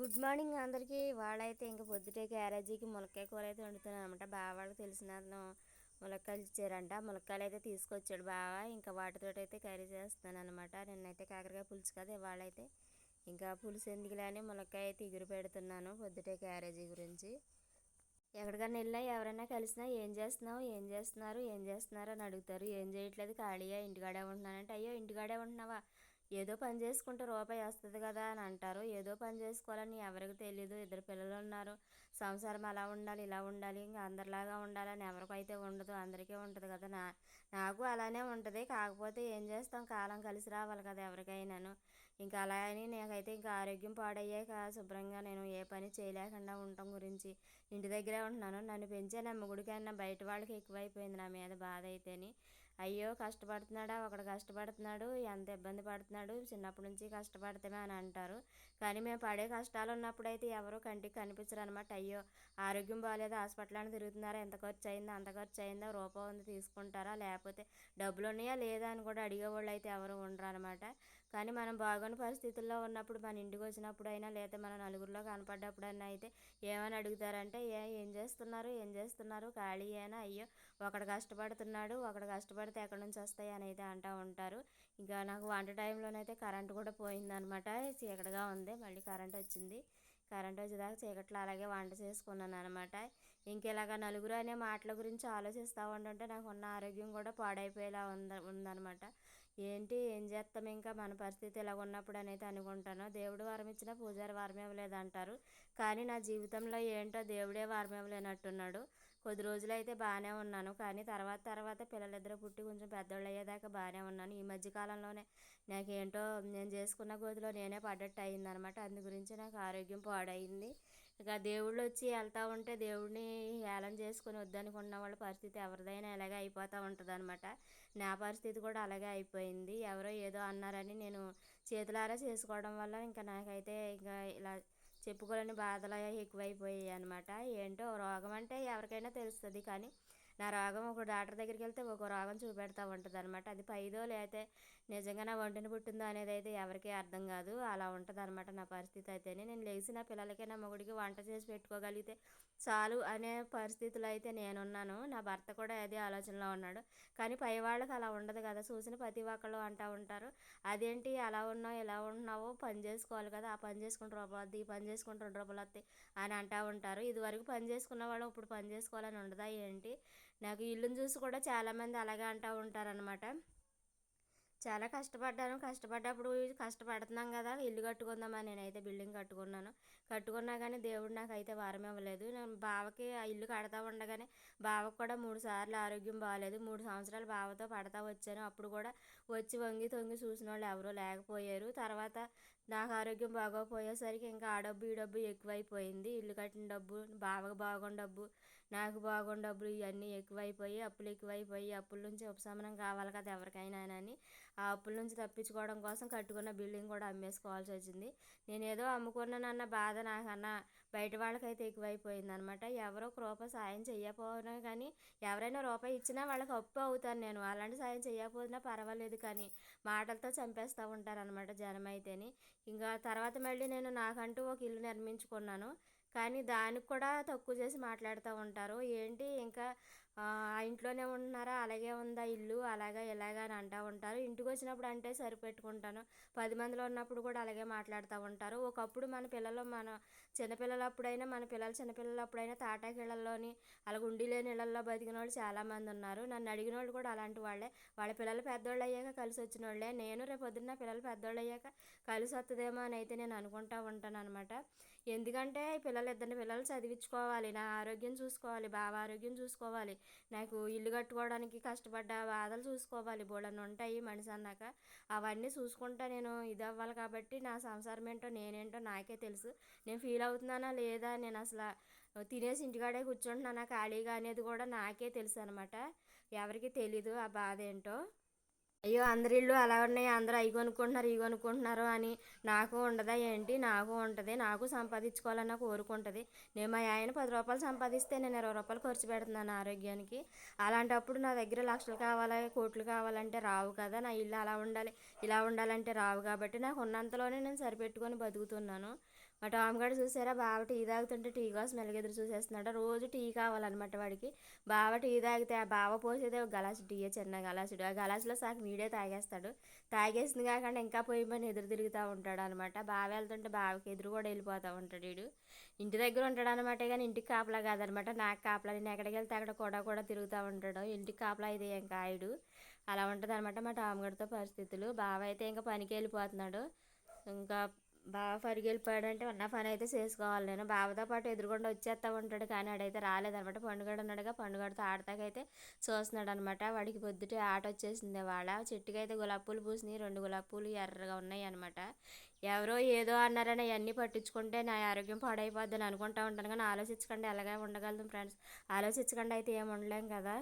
Good morning అందరికీ. వాళ్ళైతే ఇంకా పొద్దుటే క్యారేజీకి ములక్కాయ కూర అయితే వండుతున్నాను అనమాట బావ వాళ్ళకి తెలిసిన అతను ములక్కాయలు ఇచ్చారంట. ములక్కాయలు అయితే తీసుకొచ్చాడు బావ. ఇంకా వాటితో అయితే కర్రీ చేస్తున్నాను అనమాట నిన్నైతే కాకరకాయ పులుసు కదా ఇవాళైతే. ఇంకా పులుసు ఎందుకులే ములక్కాయ అయితే ఎగురు పెడుతున్నాను పొద్దుటే క్యారేజీ గురించి. ఎక్కడికన్నా వెళ్ళినా ఎవరైనా కలిసినా ఏం చేస్తున్నావు ఏం చేస్తున్నారు ఏం చేస్తున్నారు అని అడుగుతారు. ఏం చేయట్లేదు ఖాళీగా ఇంటికాడే ఉంటున్నానంటే అయ్యో ఇంటికాడే ఉంటున్నావా? ఏదో పని చేసుకుంటే రూపాయి వస్తుంది కదా అని అంటారు. ఏదో పని చేసుకోవాలని ఎవరికి తెలియదు ఇద్దరు పిల్లలు ఉన్నారు. సంసారం అలా ఉండాలి ఇలా ఉండాలి ఇంకా అందరిలాగా ఉండాలని ఎవరికైతే ఉండదు. అందరికీ ఉంటుంది కదా. నా నాకు అలానే ఉంటుంది. కాకపోతే ఏం చేస్తాం? కాలం కలిసి రావాలి కదా ఎవరికైనాను. ఇంకా అలా అని నాకైతే ఇంకా ఆరోగ్యం పాడయ్యాక శుభ్రంగా నేను ఏ పని చేయలేకుండా ఉండటం గురించి ఇంటి దగ్గరే ఉంటున్నాను. నన్ను పెంచే నమ్మగుడికైనా బయట వాళ్ళకి ఎక్కువైపోయింది నా మీద బాధ అయితేని. అయ్యో కష్టపడుతున్నాడా ఒకడు కష్టపడుతున్నాడు ఎంత ఇబ్బంది పడుతున్నాడు చిన్నప్పటి నుంచి కష్టపడతామే అని అంటారు. కానీ మేము పడే కష్టాలు ఉన్నప్పుడైతే ఎవరు కంటికి కనిపించరు అనమాట అయ్యో ఆరోగ్యం బాగాలేదు హాస్పిటల్ తిరుగుతున్నారా ఎంత ఖర్చు అయిందో అంత ఖర్చు అయిందో రూపాయి ఉంది తీసుకుంటారా లేకపోతే డబ్బులు ఉన్నాయా లేదా అని కూడా అడిగేవాళ్ళు అయితే ఎవరు ఉండరు అనమాట కానీ మనం బాగున్న పరిస్థితుల్లో ఉన్నప్పుడు మన ఇంటికి వచ్చినప్పుడు అయినా లేదా మన నలుగురిలో కనపడ్డప్పుడైనా అయితే ఏమని అడుగుతారంటే ఏ ఏం చేస్తున్నారు? ఏం చేస్తున్నారు? ఖాళీ అయినా అయ్యో ఒకడు కష్టపడుతున్నాడు ఒకడు కష్టపడితే ఎక్కడి నుంచి వస్తాయి? అని అయితే అంటూ ఉంటారు. ఇంకా నాకు వంట టైంలోనైతే కరెంట్ కూడా పోయిందనమాట. చీకటిగా ఉంది. మళ్ళీ కరెంట్ వచ్చింది. కరెంట్ వచ్చేదాకా చీకట్లో అలాగే వంట చేసుకున్నాను అనమాట ఇంకెలాగా నలుగురు అనే మాటల గురించి ఆలోచిస్తూ ఉంటుంటే నాకు ఉన్న ఆరోగ్యం కూడా పాడైపోయేలా ఉంద ఉందనమాట. ఏంటి ఏం చేస్తాం ఇంకా? మన పరిస్థితి ఇలా ఉన్నప్పుడు అనేది అనుకుంటాను. దేవుడు వారం ఇచ్చినా పూజారి వారం ఇవ్వలేదు అంటారు కానీ నా జీవితంలో ఏంటో దేవుడే వారం ఇవ్వలేనట్టున్నాడు కొద్ది రోజులు అయితే బాగానే ఉన్నాను. కానీ తర్వాత తర్వాత పిల్లలిద్దరూ పుట్టి కొంచెం పెద్దోళ్ళు అయ్యేదాకా బాగానే ఉన్నాను. ఈ మధ్యకాలంలోనే నాకేంటో నేను చేసుకున్న గోతిలో నేనే పడ్డట్టు అయిందనమాట. అందు గురించి నాకు ఆరోగ్యం పాడైంది. ఇక దేవుళ్ళు వచ్చి వెళ్తూ ఉంటే దేవుడిని హేళన చేసుకుని వద్దనుకున్న వాళ్ళ పరిస్థితి ఎవరిదైనా ఇలాగే అయిపోతూ ఉంటుంది అనమాట నా పరిస్థితి కూడా అలాగే అయిపోయింది. ఎవరో ఏదో అన్నారని నేను చేతులారా చేసుకోవడం వల్ల ఇంకా నాకైతే ఇంకా ఇలా చెప్పుకోలేని బాధలు ఎక్కువైపోయాయి అనమాట ఏంటో రోగం అంటే ఎవరికైనా తెలుస్తుంది కానీ నా రోగం ఒక డాక్టర్ దగ్గరికి వెళ్తే ఒక రోగం చూపెడతా ఉంటుంది అనమాట అది పైదో లేతే నిజంగా నా ఒంటిని పుట్టిందో అనేది అయితే ఎవరికీ అర్థం కాదు. అలా ఉంటుంది అనమాట నా పరిస్థితి అయితేనే. నేను లేచి నా పిల్లలకి నా మొగుడికి వంట చేసి పెట్టుకోగలిగితే చాలు అనే పరిస్థితులు అయితే నేనున్నాను. నా భర్త కూడా అదే ఆలోచనలో ఉన్నాడు. కానీ పై వాళ్ళకి అలా ఉండదు కదా. చూసిన ప్రతి ఒక్కళ్ళు అంటూ ఉంటారు. అదేంటి? అలా ఉన్నావు? ఎలా ఉన్నావో పని చేసుకోవాలి కదా. ఆ పని చేసుకుంటూ రూపాయలు ఈ పని చేసుకుంటూ రెండు రూపాయలు వస్తాయి అని అంటూ ఉంటారు. ఇదివరకు పని చేసుకున్న వాళ్ళు ఇప్పుడు పని చేసుకోవాలని ఉండదా ఏంటి? నాకు ఇల్లుని చూసి కూడా చాలామంది అలాగే అంటూ ఉంటారనమాట చాలా కష్టపడ్డాను. కష్టపడ్డప్పుడు కష్టపడుతున్నాం కదా ఇల్లు కట్టుకుందామని నేనైతే బిల్డింగ్ కట్టుకున్నాను. కట్టుకున్నా కానీ దేవుడు నాకు అయితే వారం ఇవ్వలేదు. నేను బావకి ఆ ఇల్లు కడతా ఉండగానే బావకు కూడా మూడు సార్లు ఆరోగ్యం బాగాలేదు మూడు సంవత్సరాలు బావతో పడతా వచ్చాను. అప్పుడు కూడా వచ్చి వంగి తొంగి చూసిన వాళ్ళు ఎవరూ లేకపోయారు. తర్వాత నాకు ఆరోగ్యం బాగోపోయేసరికి ఇంకా ఆ డబ్బు ఈ డబ్బు ఎక్కువైపోయింది. ఇల్లు కట్టిన డబ్బు బావకు బాగున్న డబ్బు నాకు బాగున్న డబ్బులు ఇవన్నీ ఎక్కువైపోయి అప్పులు ఎక్కువైపోయి అప్పుల నుంచి ఉపశమనం కావాలి కదా ఎవరికైనా అని ఆ అప్పుల నుంచి తప్పించుకోవడం కోసం కట్టుకున్న బిల్డింగ్ కూడా అమ్మేసుకోవాల్సి వచ్చింది. నేను ఏదో అమ్ముకున్నానన్న బాధ నాకన్నా బయట వాళ్ళకైతే ఎక్కువైపోయింది అనమాట ఎవరో ఒక రూపాయి సాయం చేయకపోయినా కానీ ఎవరైనా రూపాయి ఇచ్చినా వాళ్ళకి అప్పు అవుతాను నేను. అలాంటి సాయం చేయకపోయినా పర్వాలేదు కానీ మాటలతో చంపేస్తూ ఉంటారనమాట జనం అయితేని ఇంకా తర్వాత మళ్ళీ నేను నాకంటూ ఒక ఇల్లు నిర్మించుకున్నాను. కానీ దానికి కూడా తక్కువ చేసి మాట్లాడుతూ ఉంటారు. ఏంటి? ఇంకా ఇంట్లోనే ఉంటున్నారా? అలాగే ఉందా ఇల్లు? అలాగా ఇలాగా అని అంటూ ఉంటారు. ఇంటికి వచ్చినప్పుడు అంటే సరిపెట్టుకుంటాను. పది మందిలో ఉన్నప్పుడు కూడా అలాగే మాట్లాడుతూ ఉంటారు. ఒకప్పుడు మన పిల్లలు మన చిన్నపిల్లలప్పుడైనా మన పిల్లలు చిన్నపిల్లలప్పుడైనా తాటాకిళ్ళల్లోని అలాగే ఉండి లేని ఇళ్ళలో బతికిన వాళ్ళు చాలామంది ఉన్నారు. నన్ను అడిగిన వాళ్ళు కూడా అలాంటి వాళ్ళే. వాళ్ళ పిల్లలు పెద్దోళ్ళు అయ్యాక కలిసి వచ్చిన వాళ్ళే నేను రేపు పొద్దున్న పిల్లలు పెద్దోళ్ళు అయ్యాక కలిసి వస్తుందేమో అని అయితే నేను అనుకుంటా ఉంటాను అనమాట ఎందుకంటే పిల్లలు ఇద్దరిని పిల్లలు చదివించుకోవాలి. నా ఆరోగ్యం చూసుకోవాలి. బావ ఆరోగ్యం చూసుకోవాలి. నాకు ఇల్లు కట్టుకోవడానికి కష్టపడ్డ బాధలు చూసుకోవాలి. బోళ్ళని ఉంటాయి మనిషి అన్నాక. అవన్నీ చూసుకుంటా నేను ఇది అవ్వాలి కాబట్టి నా సంసారం ఏంటో నేనేంటో నాకే తెలుసు. నేను ఫీల్ అవుతున్నానా లేదా? నేను అసలు తినేసి ఇంటికాడే కూర్చుంటున్నానా? ఖాళీగా అనేది కూడా నాకే తెలుసు అనమాట ఎవరికి తెలీదు ఆ బాధ ఏంటో. అయ్యో అందరి ఇల్లు అలా ఉన్నాయి అందరూ అవి కొనుక్కుంటున్నారు ఇవి కొనుక్కుంటున్నారు అని నాకు ఉండదా ఏంటి? నాకు ఉంటుంది. నాకు సంపాదించుకోవాలన్న కోరుకుంటుంది నేను మా ఆయన పది రూపాయలు సంపాదిస్తే నేను ఇరవై రూపాయలు ఖర్చు పెడుతున్నాను ఆరోగ్యానికి. అలాంటప్పుడు నా దగ్గర లక్షలు కావాలి కోట్లు కావాలంటే రావు కదా. నా ఇల్లు అలా ఉండాలి ఇలా ఉండాలంటే రావు కాబట్టి నాకు ఉన్నంతలోనే నేను సరిపెట్టుకొని బతుకుతున్నాను. మా టామ్ గారు చూసారా? బావ టీ తాగుతుంటే టీ కోసం ఎలాగెదురు చూసేస్తున్నాడు. రోజు టీ కావాలన్నమాట వాడికి. బావ టీ తాగితే ఆ బావ పోసేదే ఒక గలాసు టీ చిన్న గలాసుడు ఆ గలాసులో సాకు వీడే తాగేస్తాడు. తాగేసింది కాకుండా ఇంకా పోయి పని ఎదురు తిరుగుతూ ఉంటాడు అనమాట బావ వెళ్తుంటే బావకి ఎదురు కూడా వెళ్ళిపోతూ ఉంటాడు వీడు. ఇంటి దగ్గర ఉంటాడు అనమాట కానీ ఇంటికి కాపలా కాదనమాట నాకు కాపలా. నేను ఎక్కడికి వెళ్తే అక్కడ కూడా కూడా తిరుగుతూ ఉంటాడు. ఇంటికి కాపలా అయితే ఇంకా ఆయుడు అలా ఉంటుంది అనమాట మా టామ్ గారితో పరిస్థితులు. బావ అయితే ఇంకా పనికి వెళ్ళిపోతున్నాడు. ఇంకా బావ పరిగి అంటే ఉన్న పని అయితే చేసుకోవాలి. నేను బావతో పాటు ఎదురుకుండా వచ్చేస్తా ఉంటాడు కానీ ఆడైతే రాలేదనమాట. పండుగడు ఉన్నాడుగా. పండుగడితో ఆడతాకైతే చూస్తున్నాడు అనమాట వాడికి పొద్దుటే ఆట వచ్చేసింది వాళ్ళ చెట్టుకి అయితే గులాబీ పూలు పూసినాయి. రెండు గులాబీ పూలు ఎర్రగా ఉన్నాయి అనమాట. ఎవరో ఏదో అన్నారని అవన్నీ పట్టించుకుంటే నా ఆరోగ్యం పాడైపోద్దని అనుకుంటా ఉంటాను. కానీ ఆలోచించకుండా ఎలాగే ఉండగలను ఫ్రెండ్స్. ఆలోచించకుండా అయితే ఏమి ఉండలేం కదా.